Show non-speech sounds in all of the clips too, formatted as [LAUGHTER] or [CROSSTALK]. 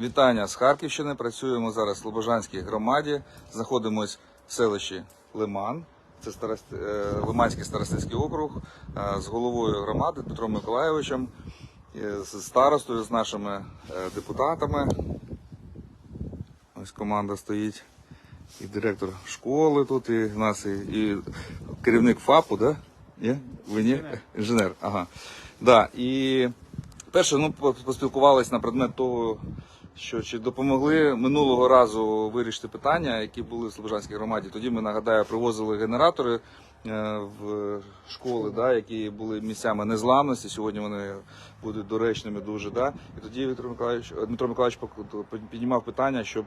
Вітання з Харківщини. Працюємо зараз в Слобожанській громаді. Знаходимось в селищі Лиман. Це старост... е, Лиманський старостинський округ е, з головою громади Петром Миколайовичем, е, з старостою, з нашими депутатами. Ось команда стоїть. І директор школи тут, і в нас і, і керівник ФАПу, да? Є? Ви ні? Інженер. Ага. Да. І перше, ну, по- поспілкувались на предмет того, що чи допомогли минулого разу вирішити питання, які були в Слобожанській громаді. Тоді ми нагадаю, привозили генератори е, в школи, да, які були місцями незламності. Сьогодні вони будуть доречними дуже. Да. І тоді Віктор Миколаївич, Дмитро Миколаївич піднімав питання, щоб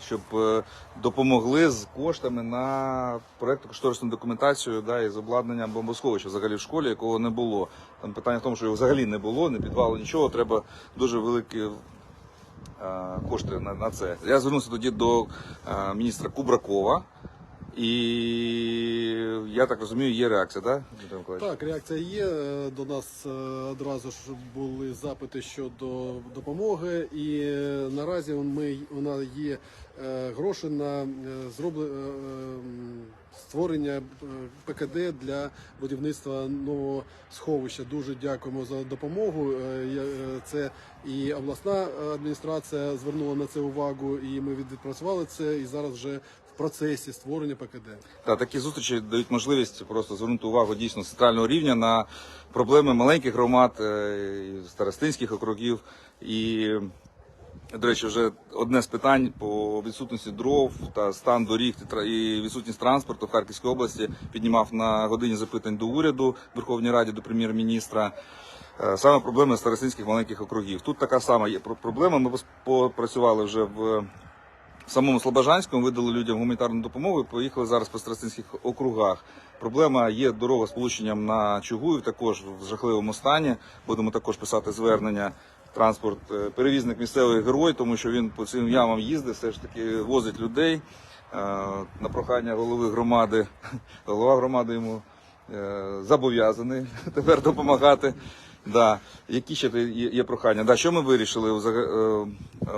щоб е, допомогли з коштами на проєкту кошторисну документацію да, і з обладнанням бомбосховища взагалі в школі, якого не було. Там питання в тому, що його взагалі не було, не підвалу нічого. Треба дуже великі е, кошти на, на це. Я звернувся тоді до е, міністра Кубракова. І я так розумію, є реакція, так? Дмитро? Так, реакція є. Е, До нас е, одразу ж були запити щодо допомоги, і е, наразі ми у нас є гроші на зроблення створення ПКД для будівництва нового сховища. Дуже дякуємо за допомогу. Це і обласна адміністрація звернула на це увагу, і ми відпрацювали це. І зараз вже в процесі створення ПКД. Та такі зустрічі дають можливість просто звернути увагу дійсно центрального рівня на проблеми маленьких громад, е, старостинських округів. І, до речі, вже одне з питань по відсутності дров та стан доріг і відсутність транспорту в Харківській області піднімав на годині запитань до уряду Верховній Раді до прем'єр-міністра. Е, Саме проблеми старостинських маленьких округів. Тут така сама є про- проблема. Ми попрацювали вже в самому Слобожанському видали людям гуманітарну допомогу і поїхали зараз по Старостинських округах. Проблема є дорога з полученням на Чугуїв, також в жахливому стані. Будемо також писати звернення. Транспорт, е, перевізник місцевий герой, тому що він по цим ямам їздить, все ж таки возить людей. Е, На прохання голови громади, [LAUGHS] голова громади йому е, зобов'язаний [LAUGHS] тепер допомагати. Да. Які ще є, прохання? Да, що ми вирішили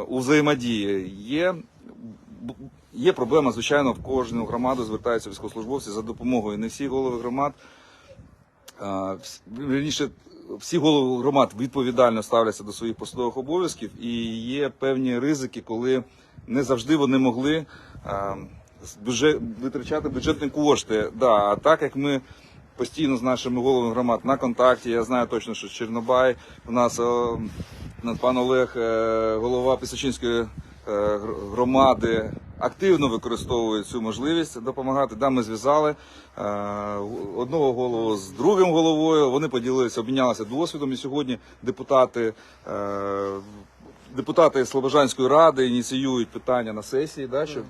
у, взаємодії? Є, є проблема, звичайно, в кожну громаду звертаються військовослужбовці за допомогою. Не всі голови громад, вірніше, всі голови громад відповідально ставляться до своїх посадових обов'язків, і є певні ризики, коли не завжди вони могли бюджет, витрачати бюджетні кошти. Да, а так як ми постійно з нашими головами громад на контакті, я знаю точно, що Чорнобай у нас пан Олег, е, голова Пісочинської е, громади. Активно використовує цю можливість допомагати. Да, ми зв'язали е, одного голову з другим головою. Вони поділилися, обмінялися досвідом. І сьогодні депутати е, депутати Слобожанської ради ініціюють питання на сесії, да, щоб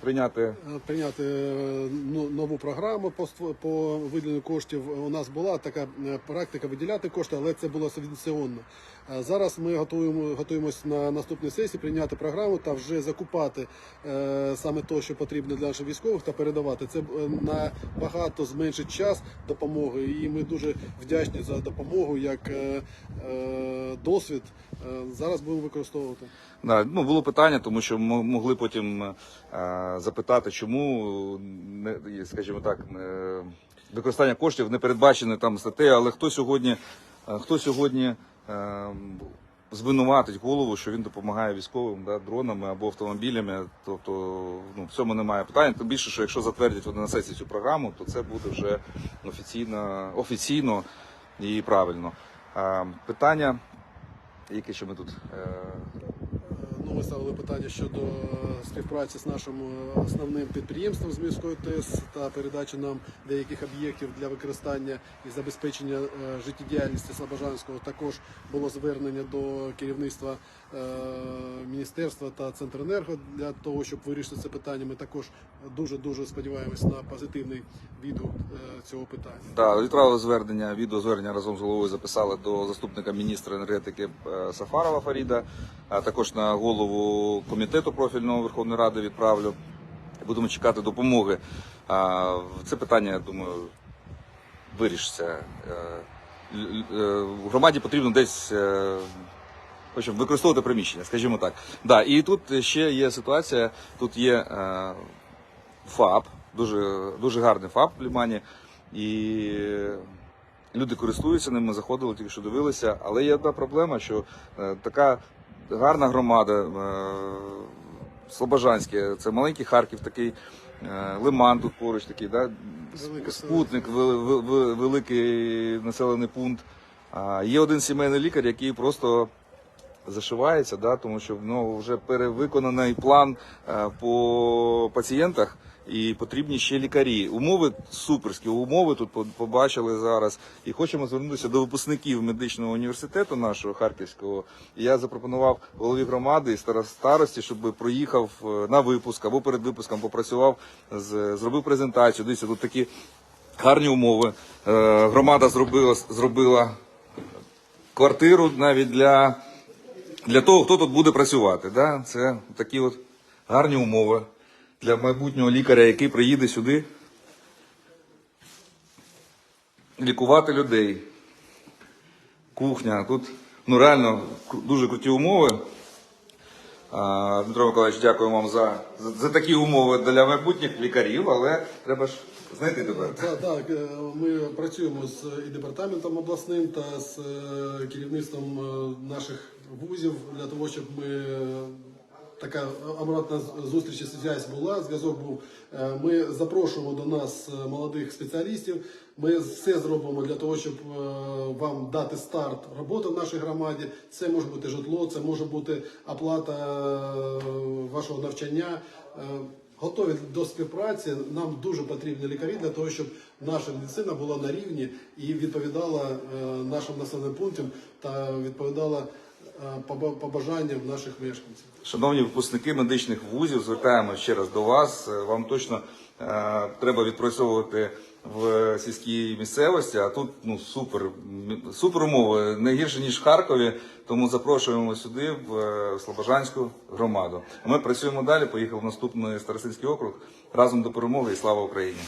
прийняти Е, прийняти е, ну, нову програму по по виділенню коштів. У нас була така е, практика виділяти кошти, але це було субвенціонно. Е, Зараз ми готуємо готуємось на наступній сесії прийняти програму та вже закупати е, саме те, що потрібно для наших військових, та передавати. Це е, набагато зменшить час допомоги, і ми дуже вдячні за допомогу як е, е, досвід. Е, зараз будемо використовувати. Да, ну було питання, тому що м- могли потім е, запитати, чому не скажімо так, не, використання коштів не передбачене там статтею, але хто сьогодні, е, хто сьогодні е, звинуватить голову, що він допомагає військовим да, дронами або автомобілями. Тобто ну, в цьому немає питань. Тим більше, що якщо затвердять вони на сесії цю програму, то це буде вже офіційно, офіційно і правильно. Е, питання, яке ще ми тут. Е, Ну, ми ставили питання щодо співпраці з нашим е, основним підприємством з міської ТЕС та передачі нам деяких об'єктів для використання і забезпечення е, життєдіяльності Слобожанського. Також було звернення до керівництва е, міністерства та Центренерго для того, щоб вирішити це питання. Ми також дуже дуже сподіваємось на позитивний відгук е, цього питання. Да, відправили звернення, відеозвернення разом з головою записали до заступника міністра енергетики е, Сафарова Фаріда, а також на голову комітету профільного Верховної Ради відправлю. Будемо чекати допомоги. Це питання, я думаю, вирішиться. Е, е, В громаді потрібно десь е, використовувати приміщення, скажімо так. Да, і тут ще є ситуація, тут є ФАП, дуже, дуже гарний ФАП в Лімані. І люди користуються ним, ми заходили, тільки що дивилися. Але є одна проблема, що така гарна громада, е, Слобожанське, це маленький Харків, такий е, Лиман тут поруч, такий, да? Спутник, великий населений пункт. Є один сімейний лікар, який просто зашивається, да, тому що нього вже перевиконаний план е, по пацієнтах. І потрібні ще лікарі. Умови суперські, умови тут по- побачили зараз. І хочемо звернутися до випускників медичного університету нашого харківського. Я запропонував голові громади і старос- старості, щоб проїхав е, на випуск або перед випуском попрацював, з- зробив презентацію. Дивіться, тут такі гарні умови. Е, Громада зробила, зробила квартиру навіть для, для того, хто тут буде працювати. Да? Це такі от гарні умови для майбутнього лікаря, який приїде сюди лікувати людей. Кухня. Тут ну, реально дуже круті умови. Дмитро Миколаївич, дякую вам за, за, за такі умови для майбутніх лікарів, але треба ж знайти тепер. Так, так, е, ми працюємо з і департаментом обласним та з е, керівництвом е, наших вузів для того, щоб ми така обратна зустріч і зв'язь була, зв'язок був. Ми запрошуємо до нас молодих спеціалістів. Ми все зробимо для того, щоб вам дати старт роботи в нашій громаді. Це може бути житло, це може бути оплата вашого навчання. Готові до співпраці. Нам дуже потрібні лікарі для того, щоб наша медицина була на рівні і відповідала е, нашим населеним пунктам та відповідала е, побажанням наших мешканців. Шановні випускники медичних вузів, звертаємо ще раз до вас. Е, Вам точно треба відпрацьовувати в сільській місцевості, а тут ну супер, супер умови, не гірше ніж в Харкові. Тому запрошуємо сюди в е, Слобожанську громаду. А Ми працюємо далі. Поїхав в наступний Старосинський округ разом до перемоги і слава Україні.